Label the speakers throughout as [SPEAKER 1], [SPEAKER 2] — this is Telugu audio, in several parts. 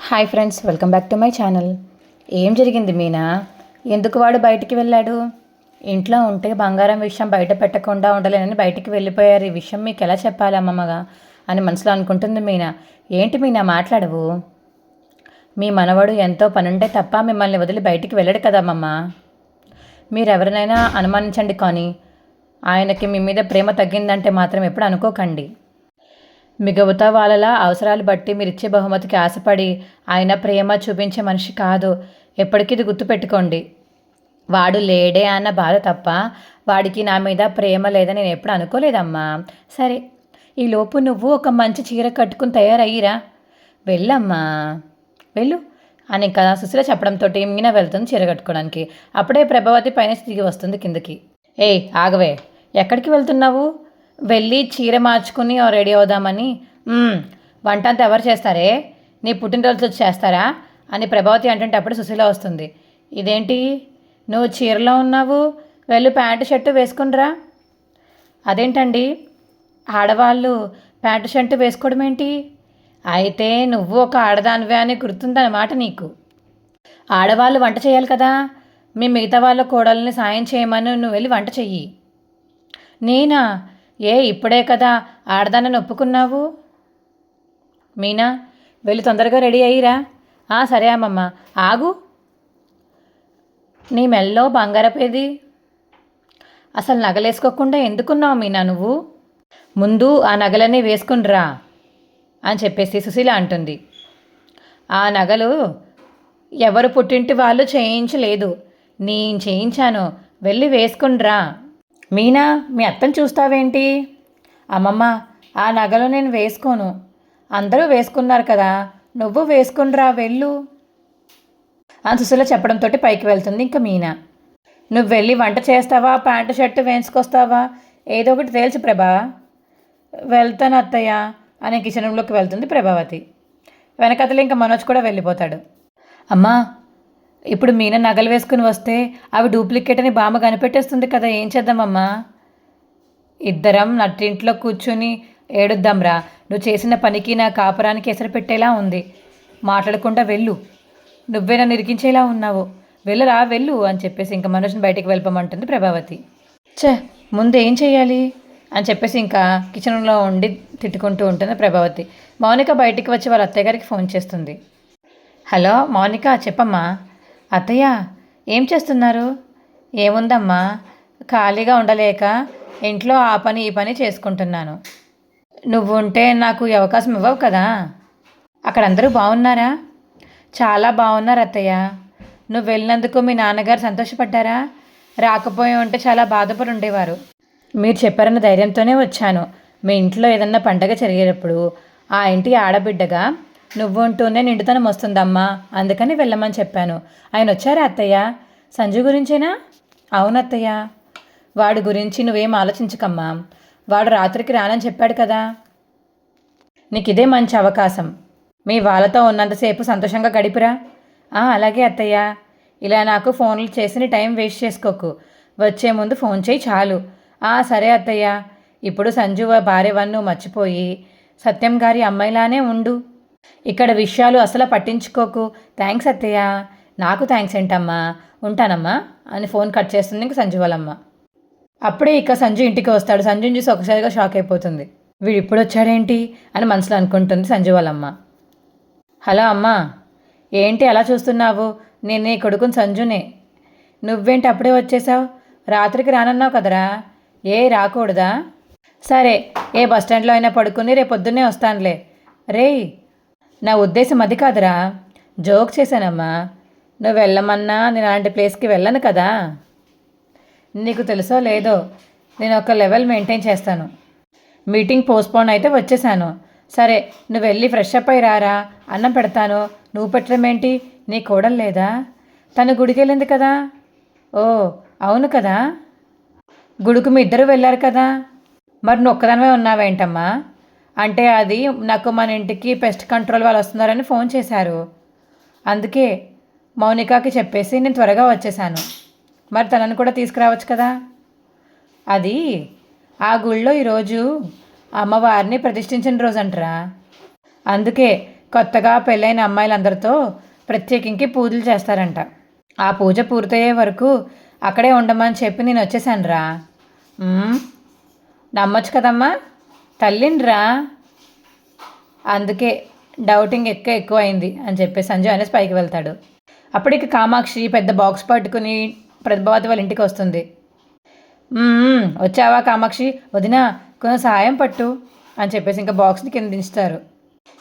[SPEAKER 1] Hi friends welcome back to my channel. ఏం జరిగింది మీనా? ఎందుకు వాడు బయటికి వెళ్ళాడు? ఇంట్లో ఉంటే బంగారం విషయం బయట పెట్టకుండా ఉండలేనని బయటికి వెళ్ళిపోయారు. ఈ విషయం మీకు ఎలా చెప్పాలి అమ్మమ్మగా? అని మనసులో అనుకుంటుంది మీనా. ఏంటి మీనా మాట్లాడవు? మీ మనవడు ఎంతో పనుంటే తప్ప మిమ్మల్ని వదిలి బయటికి వెళ్ళడు కదమ్మమ్మ మీరెవరినైనా అనుమానించండి కానీ ఆయనకి మీ మీద ప్రేమ తగ్గిందంటే మాత్రం ఎప్పుడు అనుకోకండి. మిగతా వాళ్ళలా అవసరాలు బట్టి మీరు ఇచ్చే బహుమతికి ఆశపడి ఆయన ప్రేమ చూపించే మనిషి కాదు. ఎప్పటికీ ఇది గుర్తుపెట్టుకోండి. వాడు లేడే అన్న బాధ తప్ప వాడికి నా మీద ప్రేమ లేదని నేను ఎప్పుడు అనుకోలేదమ్మా. సరే ఈ లోపు నువ్వు ఒక మంచి చీర కట్టుకుని తయారయ్యిరా. వెళ్ళమ్మా. వెళ్ళు. అని ఇంకా సుశీల చెప్పడంతో మీన వెళ్తుంది చీర కట్టుకోవడానికి. అప్పుడే ప్రభావతి పైన దిగి వస్తుంది కిందకి. ఏయ్ ఆగవే. ఎక్కడికి వెళ్తున్నావు? వెళ్ళి చీర మార్చుకుని రెడీ అవుదామని. వంట అంతా ఎవరు చేస్తారే? నీ పుట్టినరోజు వచ్చి చేస్తారా? అని ప్రభావతి అంటుంటే అప్పుడు సుశీల వస్తుంది. ఇదేంటి? నువ్వు చీరలో ఉన్నావు వెళ్ళి ప్యాంటు షర్టు వేసుకునిరా అదేంటండి? ఆడవాళ్ళు ప్యాంటు షర్టు వేసుకోవడం ఏంటి? అయితే నువ్వు ఒక ఆడదానివే అని గుర్తుందన్నమాట నీకు. ఆడవాళ్ళు వంట చేయాలి కదా. మీ మిగతా వాళ్ళ కోడల్ని సాయం చేయమని నువ్వు వెళ్ళి వంట చెయ్యి. నేనా? ఏ ఇప్పుడే కదా ఆడదానని ఒప్పుకున్నావు మీనా వెళ్ళి తొందరగా రెడీ అయ్యిరా. "ఆ, సరే అమ్మమ్మ ఆగు. నీ మెల్లో బంగారపేది. అసలు నగలేసుకోకుండా ఎందుకున్నావు మీనా నువ్వు? ముందు ఆ నగలన్నీ వేసుకునిరా అని చెప్పేసి సుశీల అంటుంది. ఆ నగలు ఎవరు పుట్టింటి వాళ్ళు చేయించలేదు. నేను చేయించాను వెళ్ళి వేసుకునిరా మీనా మీ అత్తని చూస్తావేంటి? అమ్మమ్మ ఆ నగలు నేను వేసుకోను. అందరూ వేసుకున్నారు కదా నువ్వు వేసుకునిరా వెళ్ళు. అని సుశీల చెప్పడంతో పైకి వెళ్తుంది ఇంకా మీనా. నువ్వు వెళ్ళి వంట చేస్తావా ప్యాంటు షర్టు వేసుకొస్తావా ఏదో ఒకటి తేల్చు ప్రభా. వెళ్తాను అత్తయ్య అనే కిచెన్ రూమ్లోకి వెళ్తుంది ప్రభావతి. వెనకతలు ఇంకా మనోజ్ కూడా వెళ్ళిపోతాడు. అమ్మా ఇప్పుడు మీన నగలు వేసుకుని వస్తే అవి డూప్లికేట్ అని బామ్మ కనిపెట్టేస్తుంది కదా ఏం చేద్దామమ్మా? ఇద్దరం నట్టింట్లో కూర్చుని ఏడుద్దాంరా. నువ్వు చేసిన పనికి నా కాపురానికి ఎసరు పెట్టేలా ఉంది. మాట్లాడకుండా వెళ్ళు. నువ్వే నన్ను ఇరికించేలా ఉన్నావు. వెళ్ళరా వెళ్ళు అని చెప్పేసి ఇంకా మనోజ్ని బయటికి వెళ్ళిపోమంటుంది ప్రభావతి. ఛే ముందు ఏం చేయాలి అని చెప్పేసి ఇంకా కిచెన్లో ఉండి తిట్టుకుంటూ ఉంటుంది ప్రభావతి. మౌనిక బయటికి వచ్చి వాళ్ళ అత్తయ్య గారికి ఫోన్ చేస్తుంది. హలో మౌనిక చెప్పమ్మా. అత్తయ్య ఏం చేస్తున్నారు? ఏముందమ్మా? ఖాళీగా ఉండలేక ఇంట్లో ఆ పని ఈ పని చేసుకుంటున్నాను. నువ్వు ఉంటే నాకు అవకాశం ఇవ్వవు కదా? అక్కడ అందరూ బాగున్నారా చాలా బాగున్నారు అత్తయ్య. నువ్వు వెళ్ళినందుకు మీ నాన్నగారు సంతోషపడ్డారా? రాకపోయి ఉంటే చాలా బాధపడి ఉండేవారు మీరు చెప్పారన్న ధైర్యంతోనే వచ్చాను. మీ ఇంట్లో ఏదన్నా పండగ జరిగేటప్పుడు ఆ ఇంటి ఆడబిడ్డగా నువ్వు ఉంటూనే నిండుతనం వస్తుందమ్మా. అందుకని వెళ్ళమని చెప్పాను. ఆయన వచ్చారా అత్తయ్య? సంజు గురించేనా? అవును అత్తయ్య వాడి గురించి నువ్వేం ఆలోచించకమ్మా. వాడు రాత్రికి రానని చెప్పాడు కదా. నీకు ఇదే మంచి అవకాశం. మీ వాళ్ళతో ఉన్నంతసేపు సంతోషంగా గడిపిరా. "ఆ, అలాగే అత్తయ్య. ఇలా నాకు ఫోన్లు చేసి టైం వేస్ట్ చేసుకోకు. వచ్చే ముందు ఫోన్ చేయి చాలు. "ఆ, సరే అత్తయ్య. ఇప్పుడు సంజు భార్య వన్ను మర్చిపోయి సత్యం గారి అమ్మాయిలానే ఉండు. ఇక్కడ విషయాలు అసలు పట్టించుకోకు. థ్యాంక్స్ అత్తయ్య. నాకు థ్యాంక్స్ ఏంటమ్మా? ఉంటానమ్మా అని ఫోన్ కట్ చేస్తుంది ఇంక సంజు వాళ్ళమ్మ అప్పుడే ఇక సంజు ఇంటికి వస్తాడు. సంజుని చూసి ఒకసారిగా షాక్ అయిపోతుంది. వీడు ఇప్పుడు వచ్చాడేంటి అని మనసులో అనుకుంటుంది సంజు వాళ్ళమ్మ హలో అమ్మా. ఏంటి అలా చూస్తున్నావు? నేను నీ కొడుకుని సంజునే. నువ్వేంటి అప్పుడే వచ్చేసావు? రాత్రికి రానన్నావు కదరా? ఏ రాకూడదా? సరే ఏ బస్ స్టాండ్లో అయినా పడుకుని రేపు పొద్దున్నే వస్తానులే. రేయ్ నా ఉద్దేశం అది కాదురా. జోక్ చేశానమ్మా. నువ్వు వెళ్ళమన్నా నేను అలాంటి ప్లేస్కి వెళ్ళను కదా. నీకు తెలుసో లేదో నేను ఒక లెవెల్ మెయింటైన్ చేస్తాను. మీటింగ్ పోస్ట్పోన్ అయితే వచ్చేసాను. సరే నువ్వు వెళ్ళి ఫ్రెష్ అప్ అయి రారా. అన్నం పెడతాను. నువ్వు పెట్టడం ఏంటి? నీ కోడలు లేదా? తను గుడికి వెళ్ళింది కదా? ఓ అవును కదా. గుడుకు మీ ఇద్దరు వెళ్ళారు కదా. మరి నువ్వు ఒక్కదానివే ఉన్నావేంటమ్మా? అంటే అది నాకు మన ఇంటికి పెస్ట్ కంట్రోల్ వాళ్ళు వస్తున్నారని ఫోన్ చేశారు. అందుకే మౌనికాకి చెప్పేసి నేను త్వరగా వచ్చేసాను. మరి తనని కూడా తీసుకురావచ్చు కదా? అది ఆ గుళ్ళో ఈరోజు అమ్మవారిని ప్రతిష్ఠించిన రోజు అంటరా అందుకే కొత్తగా పెళ్ళైన అమ్మాయిలందరితో ప్రత్యేకించి పూజలు చేస్తారంట. ఆ పూజ పూర్తయ్యే వరకు అక్కడే ఉండమని చెప్పి నేను వచ్చేసాను రా నమ్మొచ్చు కదమ్మా? తల్లిండ్రా అందుకే డౌటింగ్ ఎక్కువ ఎక్కువైంది అని చెప్పి సంజయ్ అనేసి పైకి వెళ్తాడు. అప్పటికి కామాక్షి పెద్ద బాక్స్ పట్టుకుని ప్రభావతి వాళ్ళ ఇంటికి వస్తుంది. వచ్చావా కామాక్షి? వదిన కొంచెం సహాయం పట్టు అని చెప్పేసి ఇంకా బాక్స్ని కింద దించుతారు.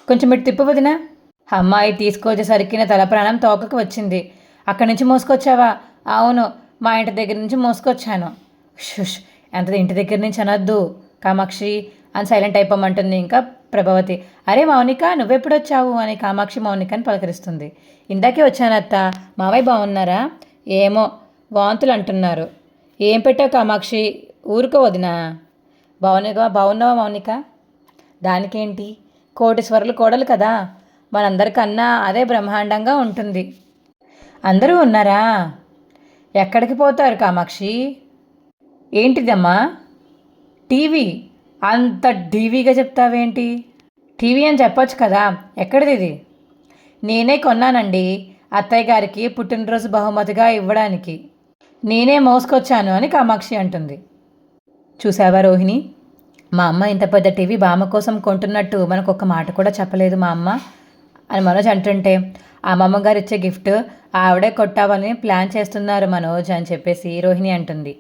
[SPEAKER 1] కొంచెం ఇటు తిప్పు వదిన. అమ్మాయి తీసుకొచ్చేసరికి నా తల ప్రాణం తోకకు వచ్చింది. అక్కడి నుంచి మోసుకొచ్చావా? అవును మా ఇంటి దగ్గర నుంచి మోసుకొచ్చాను. షుష్ ఎంత ఇంటి దగ్గర నుంచి అనొద్దు కామాక్షి. అని సైలెంట్ అయిపోమంటుంది ఇంకా ప్రభావతి. అరే మౌనిక నువ్వెప్పుడు వచ్చావు అని కామాక్షి మౌనికని పలకరిస్తుంది. ఇందాకే వచ్చానత్త. మావయ్య బాగున్నారా ఏమో వాంతులు అంటున్నారు ఏం పెట్టావు కామాక్షి? ఊరుకో వదినా. బాగున్నాగా బాగున్నావా మౌనిక? దానికేంటి? కోటీశ్వరులు కోడలు కదా. మనందరికన్నా అదే బ్రహ్మాండంగా ఉంటుంది. అందరూ ఉన్నారా? ఎక్కడికి పోతారు కామాక్షి? ఏంటిదమ్మా? టీవీ. అంత టీవీగా చెప్తావేంటి? టీవీ అని చెప్పొచ్చు కదా ఎక్కడిది ఇది? నేనే కొన్నానండి అత్తయ్య గారికి పుట్టినరోజు బహుమతిగా ఇవ్వడానికి. నేనే మోసుకొచ్చాను అని కామాక్షి అంటుంది. చూసావా రోహిణి? మా అమ్మ ఇంత పెద్ద టీవీ బామ్మ కోసం కొంటున్నట్టు మనకు ఒక మాట కూడా చెప్పలేదు మా అమ్మ. అని మనోజ్ అంటుంటే ఆ అమ్మమ్మ గారు ఇచ్చే గిఫ్ట్ ఆవిడే కొట్టావని ప్లాన్ చేస్తున్నారు మనోజ్ అని చెప్పేసి రోహిణి అంటుంది.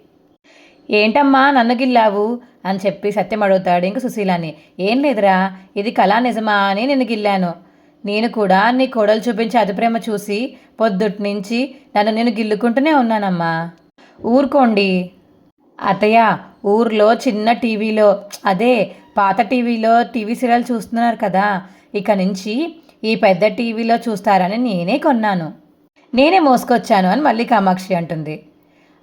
[SPEAKER 1] ఏంటమ్మా నన్ను గిల్లావు అని చెప్పి సత్యం అడుగుతాడు ఇంక సుశీలాని. ఏం లేదురా ఇది కళా నిజమా అని నేను గిల్లాను. నేను కూడా నీ కోడలు చూపించే అతి ప్రేమ చూసి పొద్దుటి నుంచి నన్ను నేను గిల్లుకుంటూనే ఉన్నానమ్మా. ఊరుకోండి. అతయ్య ఊర్లో చిన్న టీవీలో అదే పాత టీవీలో టీవీ సీరియల్ చూస్తున్నారు కదా ఇక నుంచి ఈ పెద్ద టీవీలో చూస్తారని నేనే కొన్నాను. నేనే మోసుకొచ్చాను అని మళ్ళీ కామాక్షి అంటుంది.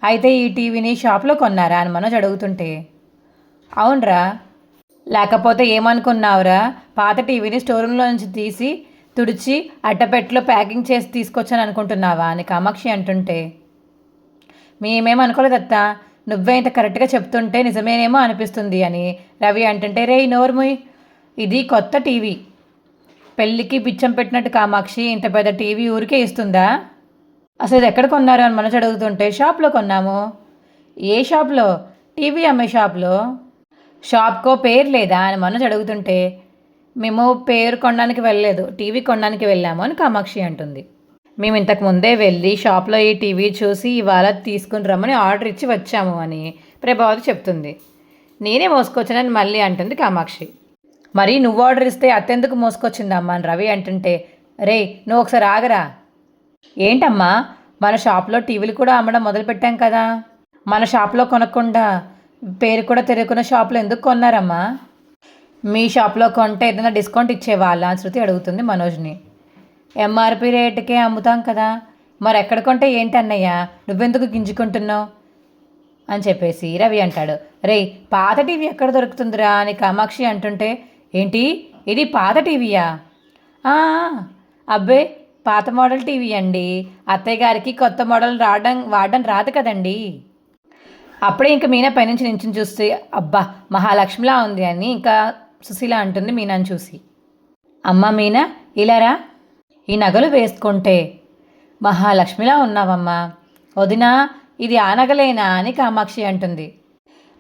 [SPEAKER 1] అయితే ఈ టీవీని షాప్లో కొన్నారా అని మనోజ్ అడుగుతుంటే అవునరా. లేకపోతే ఏమనుకున్నావురా? పాత టీవీని స్టోర్ రూమ్లో నుంచి తీసి తుడిచి అట్టపెట్టలో ప్యాకింగ్ చేసి తీసుకొచ్చాను అనుకుంటున్నావా అని కామాక్షి అంటుంటే మేమేం అనుకోలేదత్త నువ్వే ఇంత కరెక్ట్గా చెప్తుంటే నిజమేనేమో అనిపిస్తుంది అని రవి అంటుంటే రే నోర్ముయ్ ఇది కొత్త టీవీ. పెళ్ళికి పిచ్చం పెట్టినట్టు కామాక్షి ఇంత పెద్ద టీవీ ఊరికే ఇస్తుందా? అసలు ఇది ఎక్కడ కొన్నారు అని మనసు అడుగుతుంటే షాప్లో కొన్నాము. ఏ షాప్లో? టీవీ అమ్మే షాప్లో. షాప్కో పేరు లేదా అని మనసు అడుగుతుంటే మేము పేరు కొనడానికి వెళ్ళలేదు. టీవీ కొనడానికి వెళ్ళాము అని కామాక్షి అంటుంది. మేము ఇంతకు ముందే వెళ్ళి షాప్లో ఈ టీవీ చూసి ఇవాళ తీసుకుని రమ్మని ఆర్డర్ ఇచ్చి వచ్చాము అని ప్రభావతి చెప్తుంది. నేనే మోసుకొచ్చానని మళ్ళీ అంటుంది కామాక్షి. మరి నువ్వు ఆర్డర్ ఇస్తే అత్తెందుకు మోసుకొచ్చిందమ్మా అని రవి అంటుంటే రే నువ్వు ఒకసారి ఆగరా? ఏంటమ్మా? మన షాప్లో టీవీలు కూడా అమ్మడం మొదలుపెట్టాం కదా. మన షాప్లో కొనకుండా పేరు కూడా తెలియకున్న షాప్లో ఎందుకు కొన్నారమ్మా? మీ షాప్లో కొంటే ఏదైనా డిస్కౌంట్ ఇచ్చేవాళ్ళ? శృతి అడుగుతుంది మనోజ్ని. ఎంఆర్పి రేటుకే అమ్ముతాం కదా. మరి ఎక్కడ కొంటే ఏంటి అన్నయ్య? నువ్వెందుకు గింజుకుంటున్నావు? అని చెప్పేసి రవి అంటాడు. రే పాత టీవీ ఎక్కడ దొరుకుతుందిరా అని కామాక్షి అంటుంటే ఏంటి? ఇది పాత టీవీయా? అబ్బే పాత మోడల్ టీవీ అండి. అత్తయ్య గారికి కొత్త మోడల్ రావడం వాడడం రాదు కదండి. అప్పుడే ఇంకా మీనా పైనుంచి నించుని చూస్తే అబ్బా మహాలక్ష్మిలా ఉంది అని ఇంకా సుశీల అంటుంది మీనాని చూసి. అమ్మ మీనా ఇలారా ఈ నగలు వేసుకుంటే మహాలక్ష్మిలా ఉన్నావమ్మా. వదినా ఇది ఆ నగలేనా అని కామాక్షి అంటుంది.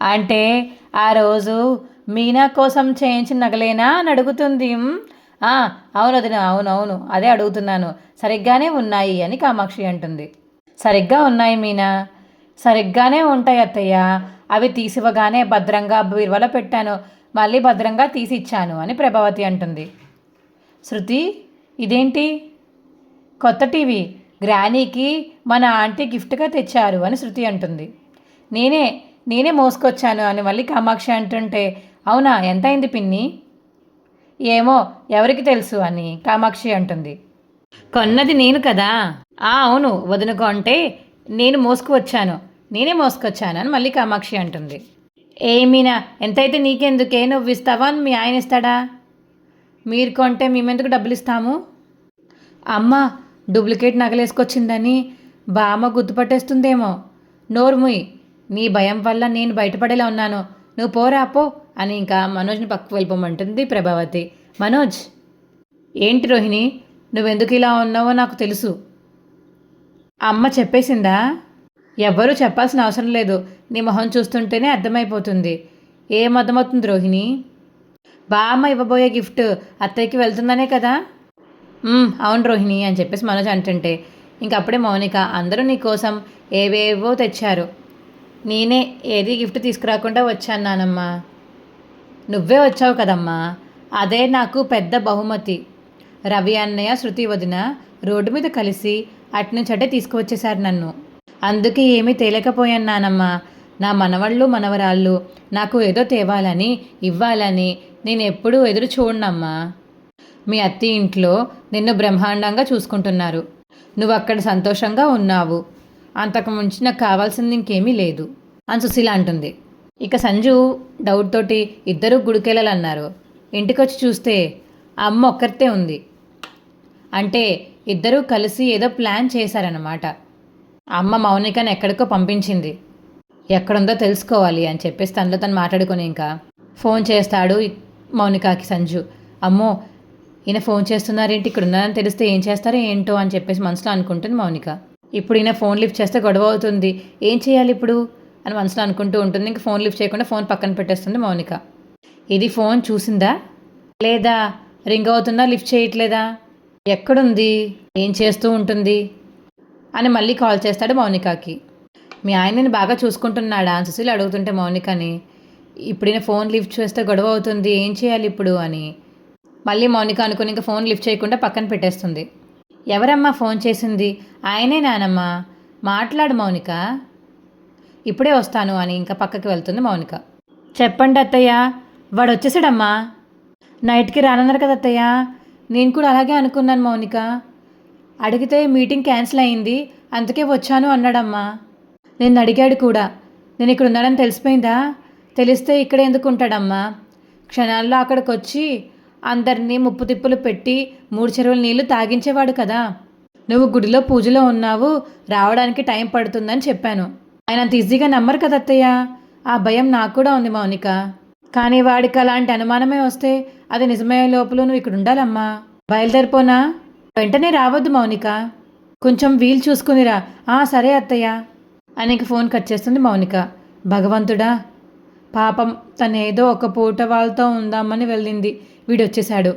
[SPEAKER 1] అంటే ఆ రోజు మీనా కోసం చేయించిన నగలేనా అని అడుగుతుంది అవును వదిన అవును అవును. అదే అడుగుతున్నాను. సరిగ్గానే ఉన్నాయి అని కామాక్షి అంటుంది. సరిగ్గా ఉన్నాయి మీనా? సరిగ్గానే ఉంటాయి అత్తయ్య. అవి తీసివ్వగానే భద్రంగా బీరువాలో పెట్టాను. మళ్ళీ భద్రంగా తీసి ఇచ్చాను అని ప్రభావతి అంటుంది. శృతి ఇదేంటి? కొత్త టీవీ. గ్రానీకి మన ఆంటీ గిఫ్ట్గా తెచ్చారు అని శృతి అంటుంది. నేనే నేనే మోసుకొచ్చాను అని మళ్ళీ కామాక్షి అంటుంటే అవునా? ఎంత అయింది పిన్ని? ఏమో ఎవరికి తెలుసు అని కామాక్షి అంటుంది. కొన్నది నేను కదా. ఆ అవును వదునుకో అంటే నేను మోసుకువచ్చాను. నేనే మోసుకొచ్చాను అని మళ్ళీ కామాక్షి అంటుంది. ఏమీనా ఎంతైతే నీకెందుకే నువ్వు ఇస్తావా అని మీ ఆయన ఇస్తాడా? మీరు కొంటే మేమెందుకు డబ్బులు ఇస్తాము అమ్మ డూప్లికేట్ నగలేసుకొచ్చిందని బామ్మ గుర్తుపట్టేస్తుందేమో. నోర్ముయ్ నీ భయం వల్ల నేను బయటపడేలా ఉన్నాను. నువ్వు పోరా పో. అని ఇంకా మనోజ్ని పక్కకు వెళ్ళిపోమంటుంది ప్రభావతి. మనోజ్! ఏంటి రోహిణి? నువ్వెందుకు ఇలా ఉన్నావో నాకు తెలుసు. అమ్మ చెప్పేసిందా? ఎవ్వరూ చెప్పాల్సిన అవసరం లేదు. నీ మొహం చూస్తుంటేనే అర్థమైపోతుంది. ఏం అర్థమవుతుంది రోహిణి? బామ్మ ఇవ్వబోయే గిఫ్ట్ అత్తయ్యకి వెళ్తుందనే కదా? అవును రోహిణి అని చెప్పేసి మనోజ్ అంటుంటే ఇంకప్పుడే మౌనిక అందరూ నీ కోసం ఏవేవో తెచ్చారు. నేనే ఏది గిఫ్ట్ తీసుకురాకుండా వచ్చాను నానమ్మా. నువ్వే వచ్చావు కదమ్మా. అదే నాకు పెద్ద బహుమతి. రవి అన్నయ్య శృతి వదిన రోడ్డు మీద కలిసి అట్నుంచటే అటే తీసుకువచ్చేశారు నన్ను. అందుకే ఏమీ తేలేకపోయాను నానమ్మా నా మనవళ్ళు మనవరాళ్ళు నాకు ఏదో తేవాలని ఇవ్వాలని నేను ఎప్పుడూ ఎదురు చూడనమ్మా. మీ అత్తి ఇంట్లో నిన్ను బ్రహ్మాండంగా చూసుకుంటున్నారు. నువ్వు అక్కడ సంతోషంగా ఉన్నావు. అంతకు మించి నాకు కావాల్సింది ఇంకేమీ లేదు. అని సుశీల అంటుంది. ఇక సంజు డౌట్ తోటి ఇద్దరు గుడికెళ్ళాలన్నారు. ఇంటికొచ్చి చూస్తే అమ్మ ఒక్కరితే ఉంది. అంటే ఇద్దరూ కలిసి ఏదో ప్లాన్ చేశారన్నమాట. అమ్మ మౌనికను ఎక్కడికో పంపించింది. ఎక్కడుందో తెలుసుకోవాలి అని చెప్పేసి తనలో తను మాట్లాడుకొని ఇంకా ఫోన్ చేస్తాడు మౌనికాకి సంజు. అమ్మో ఈయన ఫోన్ చేస్తున్నారేంటి? ఇక్కడ ఉన్నారని తెలిస్తే ఏం చేస్తారో ఏంటో అని చెప్పేసి మనసులో అనుకుంటుంది మౌనిక. ఇప్పుడు ఈయన ఫోన్ లిఫ్ట్ చేస్తే గొడవ అవుతుంది. ఏం చేయాలి ఇప్పుడు? అని మనసులో అనుకుంటూ ఉంటుంది. ఇంక ఫోన్ లిఫ్ట్ చేయకుండా ఫోన్ పక్కన పెట్టేస్తుంది మౌనిక. ఇది ఫోన్ చూసిందా? లేదా? రింగ్ అవుతుందా? లిఫ్ట్ చేయట్లేదా? ఎక్కడుంది? ఏం చేస్తూ ఉంటుంది? అని మళ్ళీ కాల్ చేస్తాడు మౌనికాకి. మీ ఆయనని బాగా చూసుకుంటున్నాడా? అని సుశీల్ అడుగుతుంటే మౌనికని ఇప్పుడు ఈయన ఫోన్ లిఫ్ట్ చేస్తే గొడవ అవుతుంది. ఏం చేయాలి ఇప్పుడు? అని. మళ్ళీ మౌనిక అనుకుని ఇంకా ఫోన్ లిఫ్ట్ చేయకుండా పక్కన పెట్టేస్తుంది. ఎవరమ్మా ఫోన్ చేసింది? ఆయనే నానమ్మా? మాట్లాడు మౌనిక. ఇప్పుడే వస్తాను అని ఇంకా పక్కకి వెళ్తుంది మౌనిక. చెప్పండి అత్తయ్య వాడు వచ్చేసాడమ్మా నైట్కి రానన్నారు కదా అత్తయ్య నేను కూడా అలాగే అనుకున్నాను మౌనిక. అడిగితే మీటింగ్ క్యాన్సిల్ అయింది అందుకే వచ్చాను అన్నాడమ్మా. నేను అడిగాడు కూడా నేను ఇక్కడ ఉన్నాడని తెలిసిపోయిందా? తెలిస్తే ఇక్కడ ఎందుకు ఉంటాడమ్మా? క్షణాల్లో అక్కడికి వచ్చి అందరినీ ముప్పు తిప్పులు పెట్టి మూడు చెరువుల నీళ్ళు తాగించేవాడు కదా. నువ్వు గుడిలో పూజలో ఉన్నావు రావడానికి టైం పడుతుందని చెప్పాను. ఆయన అంత ఈజీగా నమ్మరు కదా అత్తయ్య. ఆ భయం నాకు కూడా ఉంది మౌనిక. కానీ వాడికి అలాంటి అనుమానమే వస్తే అది నిజమయ్యే లోపల నువ్వు ఇక్కడ ఉండాలమ్మా. బయలుదేరిపోనా? వెంటనే రావద్దు మౌనిక. కొంచెం వీలు చూసుకునిరా. ఆ సరే అత్తయ్య. అని ఫోన్ కట్ చేస్తుంది మౌనిక. భగవంతుడా పాపం తనేదో ఒక పూట వాళ్ళతో ఉందామని వెళ్ళింది. వీడు వచ్చేసాడు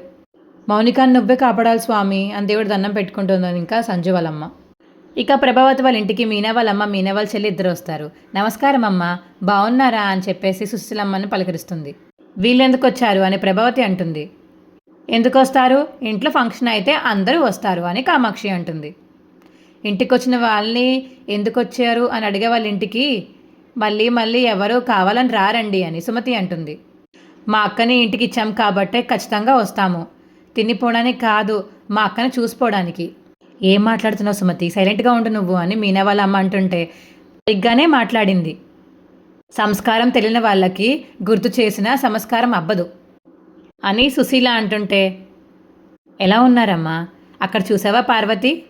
[SPEAKER 1] మౌనికాన్ని నువ్వే కాపాడాలి స్వామి. అని దేవుడు దండం పెట్టుకుంటుంది ఇంకా సంజు వాళ్ళమ్మ. ఇక ప్రభావతి వాళ్ళ ఇంటికి మీనా వాళ్ళమ్మ మీనా వాళ్ళ చెల్లి ఇద్దరు వస్తారు. నమస్కారం అమ్మ బాగున్నారా అని చెప్పేసి సుశీలమ్మని పలకరిస్తుంది. వీళ్ళెందుకు వచ్చారు అని ప్రభావతి అంటుంది. ఎందుకు వస్తారు? ఇంట్లో ఫంక్షన్ అయితే అందరూ వస్తారు అని కామాక్షి అంటుంది. ఇంటికి వచ్చిన వాళ్ళని ఎందుకు వచ్చారు అని అడిగే వాళ్ళ ఇంటికి మళ్ళీ మళ్ళీ ఎవరో కావాలని రారండి అని సుమతి అంటుంది. మా అక్కని ఇంటికి ఇచ్చాం కాబట్టే ఖచ్చితంగా వస్తాము. తినిపోవడానికి కాదు మా అక్కని చూసుకోవడానికి. ఏం మాట్లాడుతున్నావు సుమతి? సైలెంట్గా ఉండు నువ్వు అని మీనా వాళ్ళ అమ్మ అంటుంటే సరిగ్గానే మాట్లాడింది. సంస్కారం తెలియని వాళ్ళకి గుర్తు చేసిన సంస్కారం అబ్బదు అని సుశీల అంటుంటే ఎలా ఉన్నారమ్మా? అక్కడ చూసావా పార్వతి?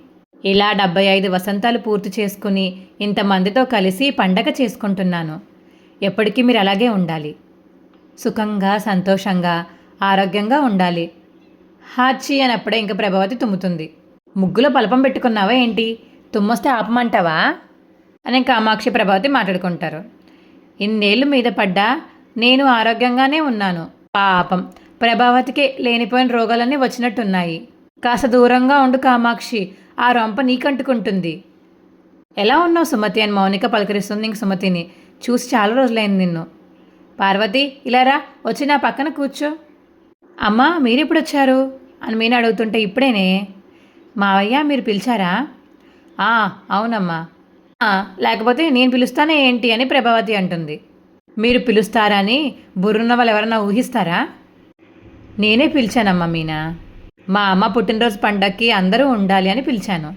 [SPEAKER 1] ఇలా డెబ్బై ఐదు వసంతాలు పూర్తి చేసుకుని ఇంతమందితో కలిసి పండగ చేసుకుంటున్నాను. ఎప్పటికీ మీరు అలాగే ఉండాలి. సుఖంగా సంతోషంగా ఆరోగ్యంగా ఉండాలి. హాచి అని అప్పుడే ఇంక ప్రభావతి తుమ్ముతుంది. ముగ్గులో పలపం పెట్టుకున్నావా ఏంటి? తుమ్మొస్తే ఆపమంటావా? అని కామాక్షి ప్రభావతి మాట్లాడుకుంటారు. ఇన్నేళ్ళు మీద పడ్డా నేను ఆరోగ్యంగానే ఉన్నాను. పాపం ప్రభావతికి లేనిపోయిన రోగాలన్నీ వచ్చినట్టున్నాయి. కాస్త దూరంగా ఉండు కామాక్షి ఆ రొంప నీకంటుకుంటుంది. ఎలా ఉన్నావు సుమతి అని మౌనిక పలకరిస్తుంది ఇంక సుమతిని. చూసి చాలా రోజులైంది నిన్ను. పార్వతి ఇలా రా వచ్చి నా పక్కన కూర్చో. అమ్మా మీరెప్పుడు వచ్చారు అని మీన అడుగుతుంటే ఇప్పుడేనే. మావయ్య మీరు పిలిచారా? "ఆ, అవునమ్మా. లేకపోతే నేను పిలుస్తానే ఏంటి అని ప్రభావతి అంటుంది. మీరు పిలుస్తారని బుర్రున్న వాళ్ళు ఎవరన్నా ఊహిస్తారా? నేనే పిలిచానమ్మా మీనా. మా అమ్మ పుట్టినరోజు పండక్కి అందరూ ఉండాలి అని పిలిచాను.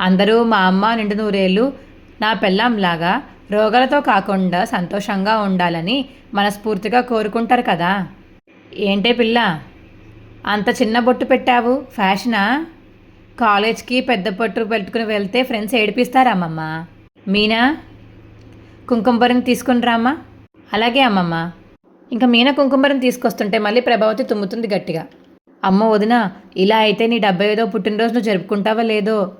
[SPEAKER 1] అందరూ మా అమ్మ నిండు నూరేళ్ళు నా పెళ్ళంలాగా రోగాలతో కాకుండా సంతోషంగా ఉండాలని మనస్ఫూర్తిగా కోరుకుంటారు కదా. ఏంటే పిల్ల? అంత చిన్న బొట్టు పెట్టావు ఫ్యాషనా? కాలేజ్కి పెద్ద పట్టు పెట్టుకుని వెళ్తే ఫ్రెండ్స్ ఏడిపిస్తారా అమ్మమ్మ? మీనా? కుంకుమబరిని తీసుకుని రామ్మా. అలాగే అమ్మమ్మ. ఇంకా మీనా కుంకుమరిని తీసుకొస్తుంటే మళ్ళీ ప్రభావతి తుమ్ముతుంది గట్టిగా. అమ్మ వదిన ఇలా అయితే నీ డెబ్బై ఐదో పుట్టినరోజు నువ్వు జరుపుకుంటావా లేదో?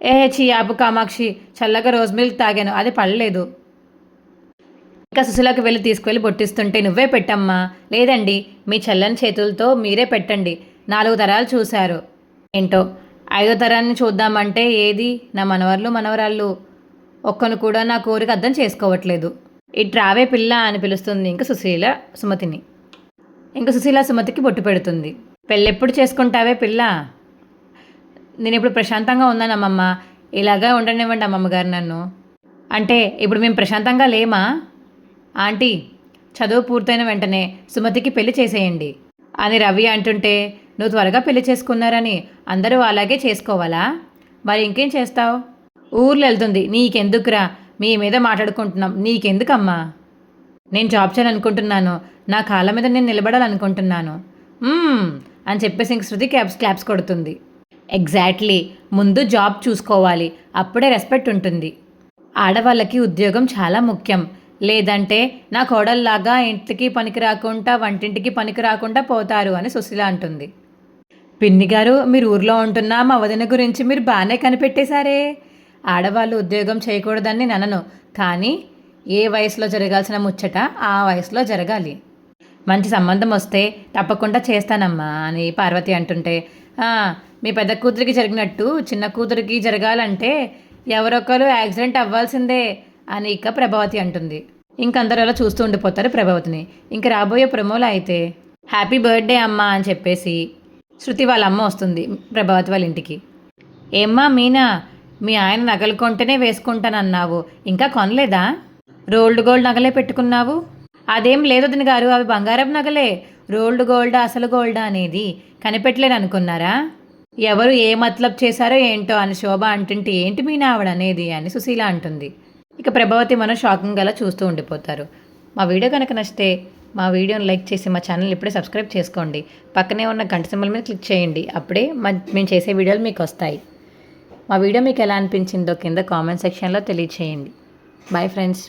[SPEAKER 1] ఏ చీ ఆపు కామాక్షి చల్లగా రోజ్ మిల్క్ తాగాను అది పడలేదు. ఇంకా సుశీలకు వెళ్ళి తీసుకువెళ్ళి బొట్టిస్తుంటే నువ్వే పెట్టమ్మా. లేదండి మీ చల్లని చేతులతో మీరే పెట్టండి. నాలుగు తరాలు చూశారు. ఏంటో? ఐదో తరాన్ని చూద్దామంటే ఏది? నా మనవర్లు మనవరాళ్ళు ఒక్కను కూడా నా కోరిక అర్థం చేసుకోవట్లేదు. ఈ పిల్ల అని పిలుస్తుంది ఇంకా సుశీల సుమతిని. ఇంకా సుశీల సుమతికి బొట్టు పెడుతుంది. పెళ్ళెప్పుడు చేసుకుంటావే పిల్ల? నేను ఇప్పుడు ప్రశాంతంగా ఉన్నాను అమ్మమ్మ. ఇలాగా ఉండనివ్వండి అమ్మమ్మగారు నన్ను. అంటే ఇప్పుడు మేము ప్రశాంతంగా లేమా? ఆంటీ చదువు పూర్తయిన వెంటనే సుమతికి పెళ్ళి చేసేయండి. అని రవి అంటుంటే నువ్వు త్వరగా పెళ్ళి చేసుకున్నారని అందరూ అలాగే చేసుకోవాలా? మరి ఇంకేం చేస్తావు? ఊర్లో వెళ్తుంది. నీకెందుకురా? మీ మీద మాట్లాడుకుంటున్నాం. నీకెందుకమ్మా? నేను జాబ్ చేయాలనుకుంటున్నాను. నా కాళ్ళ మీద నేను నిలబడాలనుకుంటున్నాను. అని చెప్పేసి ఇంక శృతి క్యాబ్స్ క్లాప్స్ కొడుతుంది. ఎగ్జాక్ట్లీ. ముందు జాబ్ చూసుకోవాలి. అప్పుడే రెస్పెక్ట్ ఉంటుంది. ఆడవాళ్ళకి ఉద్యోగం చాలా ముఖ్యం. లేదంటే నా కోడల్లాగా ఇంటికి పనికి రాకుండా వంటింటికి పనికి రాకుండా పోతారు అని సుశీల అంటుంది. పిన్ని గారు మీరు ఊర్లో ఉంటున్న మా వదిన గురించి మీరు బాగానే కనిపెట్టేశారే. ఆడవాళ్ళు ఉద్యోగం చేయకూడదని నేను అనను కానీ ఏ వయసులో జరగాల్సిన ముచ్చట ఆ వయసులో జరగాలి. మంచి సంబంధం వస్తే తప్పకుండా చేస్తానమ్మా అని పార్వతి అంటుంటే మీ పెద్ద కూతురికి జరిగినట్టు చిన్న కూతురికి జరగాలంటే ఎవరొకరు యాక్సిడెంట్ అవ్వాల్సిందే అని ఇక ప్రభావతి అంటుంది. ఇంకందరూ అలా చూస్తూ ఉండిపోతారు ప్రభావతిని. ఇంక రాబోయే ప్రమోలో అయితే హ్యాపీ బర్త్డే అమ్మా అని చెప్పేసి శృతి వాళ్ళ అమ్మ వస్తుంది ప్రభావతి వాళ్ళ ఇంటికి ఏమ్మా మీనా మీ ఆయన నగలు కొంటేనే వేసుకుంటానన్నావు. ఇంకా కొనలేదా? రోల్డ్ గోల్డ్ నగలే పెట్టుకున్నావు? అదేం లేదు దిని గారు అవి బంగారం నగలే. రోల్డ్ గోల్డ్ అసలు గోల్డ్ అనేది కనిపెట్టలేను అనుకున్నారా ఎవరు ఏ మతలబ్ చేశారో ఏంటో అని శోభ అంటుంటే ఏంటి మీ ఆవిడ అనేది అని సుశీల అంటుంది. ఇక ప్రభావతి మనం షాకింగ్ గల చూస్తూ ఉండిపోతారు. మా వీడియో కనుక నచ్చితే మా వీడియోని లైక్ చేసి మా ఛానల్ ఇప్పుడే సబ్స్క్రైబ్ చేసుకోండి. పక్కనే ఉన్న గంట సింబల్ మీద క్లిక్ చేయండి. అప్పుడే మా మేము చేసే వీడియోలు మీకు వస్తాయి. మా వీడియో మీకు ఎలా అనిపించిందో కింద కామెంట్ సెక్షన్లో తెలియచేయండి. Bye friends.